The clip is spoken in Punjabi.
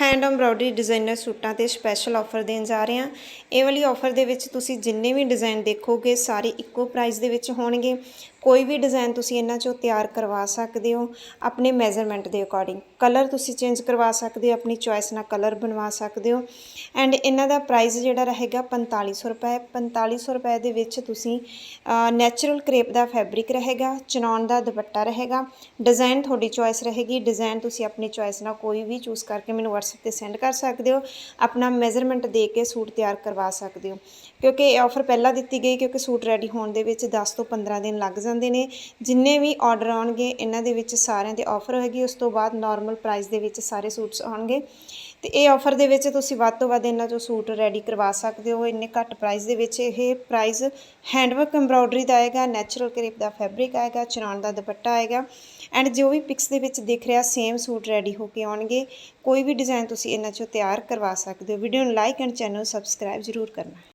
ਹੈਂਡ ਐਮਬ੍ਰੋਇਡਰੀ ਡਿਜ਼ਾਈਨਰ ਸੂਟਾਂ ਤੇ ਸਪੈਸ਼ਲ ਆਫਰ ਦੇਣ ਜਾ ਰਹੇ ਹਾਂ। ਇਹ ਵਾਲੀ ਆਫਰ ਦੇ ਵਿੱਚ ਤੁਸੀਂ ਜਿੰਨੇ ਵੀ ਡਿਜ਼ਾਈਨ ਦੇਖੋਗੇ, ਸਾਰੇ ਇੱਕੋ ਪ੍ਰਾਈਸ ਦੇ ਵਿੱਚ ਹੋਣਗੇ। ਕੋਈ ਵੀ ਡਿਜ਼ਾਈਨ ਤੁਸੀਂ ਇਹਨਾਂ ਚੋਂ ਤਿਆਰ ਕਰਵਾ ਸਕਦੇ ਹੋ ਆਪਣੇ ਮੈਜ਼ਰਮੈਂਟ ਦੇ ਅਕੋਰਡਿੰਗ ਕਲਰ ਤੁਸੀਂ ਚੇਂਜ ਕਰਵਾ ਸਕਦੇ ਹੋ, ਆਪਣੀ ਚੁਆਇਸ ਨਾਲ ਕਲਰ ਬਣਵਾ ਸਕਦੇ ਹੋ। ਐਂਡ ਇਹਨਾਂ ਦਾ ਪ੍ਰਾਈਸ ਜਿਹੜਾ ਰਹੇਗਾ 4500 ਰੁਪਏ। 4500 ਰੁਪਏ ਦੇ ਵਿੱਚ ਤੁਸੀਂ ਨੈਚੁਰਲ ਕ੍ਰੇਪ ਦਾ ਫੈਬਰਿਕ ਰਹੇਗਾ ਚਨੌਨ ਦਾ ਦੁਪੱਟਾ ਰਹੇਗਾ। ਡਿਜ਼ਾਈਨ ਤੁਹਾਡੀ ਚੁਆਇਸ ਰਹੇਗੀ। ਡਿਜ਼ਾਈਨ ਤੁਸੀਂ ਆਪਣੀ ਚੁਆਇਸ ਨਾਲ ਕੋਈ ਵੀ ਚੂਜ਼ ਕਰਕੇ ਮੈਨੂੰ WhatsApp ਤੇ ਸੈਂਡ ਕਰ ਸਕਦੇ ਹੋ, ਆਪਣਾ ਮੈਜ਼ਰਮੈਂਟ ਦੇ ਕੇ ਸੂਟ ਤਿਆਰ ਕਰਵਾ ਸਕਦੇ ਹੋ। ਕਿਉਂਕਿ ਇਹ ਆਫਰ ਪਹਿਲਾਂ ਦਿੱਤੀ ਗਈ, ਕਿਉਂਕਿ ਸੂਟ ਰੈਡੀ ਹੋਣ ਦੇ ਵਿੱਚ 10 ਤੋਂ 15 ਦਿਨ ਲੱਗ ਜਾਂਦੇ ਨੇ। ਜਿੰਨੇ ਵੀ ਆਰਡਰ ਆਉਣਗੇ, ਇਹਨਾਂ ਦੇ ਵਿੱਚ ਸਾਰਿਆਂ ਦੇ ਆਫਰ ਹੋਏਗੀ ਉਸ ਤੋਂ ਬਾਅਦ ਨਾਰਮਲ ਪ੍ਰਾਈਸ ਦੇ ਵਿੱਚ ਸਾਰੇ ਸੂਟਸ ਆਉਣਗੇ। ਤੇ ਇਹ ਆਫਰ ਦੇ ਵਿੱਚ ਤੁਸੀਂ ਵੱਧ ਤੋਂ ਵੱਧ ਇਹਨਾਂ ਚੋਂ ਸੂਟ ਰੈਡੀ ਕਰਵਾ ਸਕਦੇ ਹੋ। ਇੰਨੇ ਘੱਟ ਪ੍ਰਾਈਸ ਦੇ ਵਿੱਚ ਇਹ ਪ੍ਰਾਈਸ ਹੈਂਡਵਰਕ ਐਮਬ੍ਰੋਇਡਰੀ ਦਾ ਆਏਗਾ ਨੈਚੁਰਲ ਕਰੇਪ ਦਾ ਫੈਬਰਿਕ ਆਏਗਾ ਚਨਾਨ ਦਾ ਦੁਪੱਟਾ ਆਏਗਾ। ਐਂਡ ਜੋ ਵੀ ਪਿਕਸ ਦੇ ਵਿੱਚ ਦਿਖ ਰਿਹਾ ਸੇਮ ਸੂਟ ਰੈਡੀ ਹੋ ਕੇ ਆਉਣਗੇ। ਕੋਈ ਵੀ ਡਿਜ਼ਾਈਨ ਤੁਸੀਂ ਇਹਨਾਂ ਚੋਂ ਤਿਆਰ ਕਰਵਾ ਸਕਦੇ ਹੋ। ਵੀਡੀਓ ਨੂੰ ਲਾਈਕ ਐਂਡ ਚੈਨਲ ਸਬਸਕ੍ਰਾਈਬ ਜ਼ਰੂਰ ਕਰਨਾ।